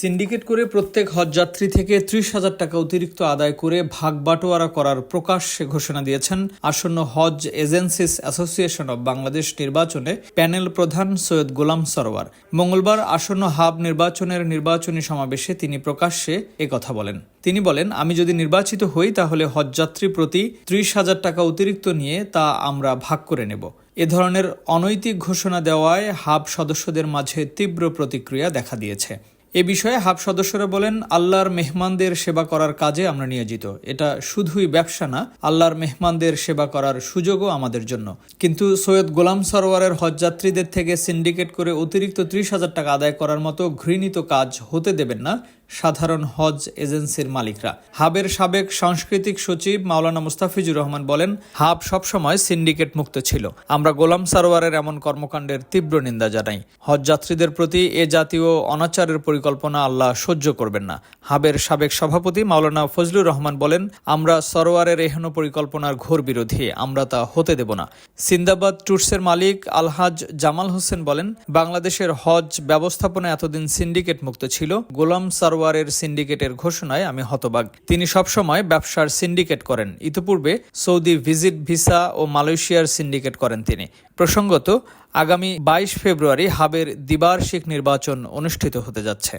Syndicate করে প্রত্যেক হজযাত্রী থেকে ত্রিশ হাজার টাকা অতিরিক্ত আদায় করে ভাগ বাটোয়ারা করার প্রকাশ্যে ঘোষণা দিয়েছেন আসন্ন হজ এজেন্সিস অ্যাসোসিয়েশন অব বাংলাদেশ নির্বাচনে প্যানেল প্রধান সৈয়দ গোলাম সরোয়ার মঙ্গলবার আসন্ন হাব নির্বাচনের নির্বাচনী সমাবেশে তিনি প্রকাশ্যে একথা বলেন। তিনি বলেন, আমি যদি নির্বাচিত হই তাহলে হজযাত্রী প্রতি ত্রিশ হাজার টাকা অতিরিক্ত নিয়ে তা আমরা ভাগ করে নেব। এ ধরনের অনৈতিক ঘোষণা দেওয়ায় হাব সদস্যদের মাঝে তীব্র প্রতিক্রিয়া দেখা দিয়েছে। এ বিষয়ে হাব সদস্যরা বলেন, আল্লাহর মেহমানদের সেবা করার কাজে আমরা নিয়োজিত। এটা শুধুই ব্যবসা না, আল্লাহর মেহমানদের সেবা করার সুযোগও আমাদের জন্য। কিন্তু সৈয়দ গোলাম সরোয়ারের হজযাত্রীদের থেকে সিন্ডিকেট করে অতিরিক্ত ত্রিশ হাজার টাকা আদায় করার মতো ঘৃণিত কাজ হতে দেবেন না। সাধারণ হজ এজেন্সির মালিকরা। হাবের সাবেক সাংস্কৃতিক সচিব মাওলানা মুস্তাফিজুর রহমান বলেন, হাব সবসময় সিন্ডিকেট মুক্ত ছিল। আমরা গোলাম সারোয়ারের এমন কর্মকাণ্ডের তীব্র নিন্দা জানাই। হজ যাত্রীদের প্রতি এ জাতীয় অনাচারের পরিকল্পনা আল্লাহ সহ্য করবেন না। হাবের সাবেক সভাপতি মাওলানা ফজলুর রহমান বলেন, আমরা সরোয়ারের এহেন পরিকল্পনার ঘোর বিরোধী, আমরা তা হতে দেব না। সিন্দাবাদ ট্যুরসের মালিক আলহাজ জামাল হোসেন বলেন, বাংলাদেশের হজ ব্যবস্থাপনা এতদিন সিন্ডিকেট মুক্ত ছিল, গোলাম সারোয়ারের সিন্ডিকেটের ঘোষণায় আমি হতবাক। তিনি সবসময় ব্যবসার সিন্ডিকেট করেন। ইতিপূর্বে সৌদি ভিজিট ভিসা ও মালয়েশিয়ার সিন্ডিকেট করেন তিনি। প্রসঙ্গত, আগামী বাইশ ফেব্রুয়ারি হাবের দ্বিবার্ষিক নির্বাচন অনুষ্ঠিত হতে যাচ্ছে।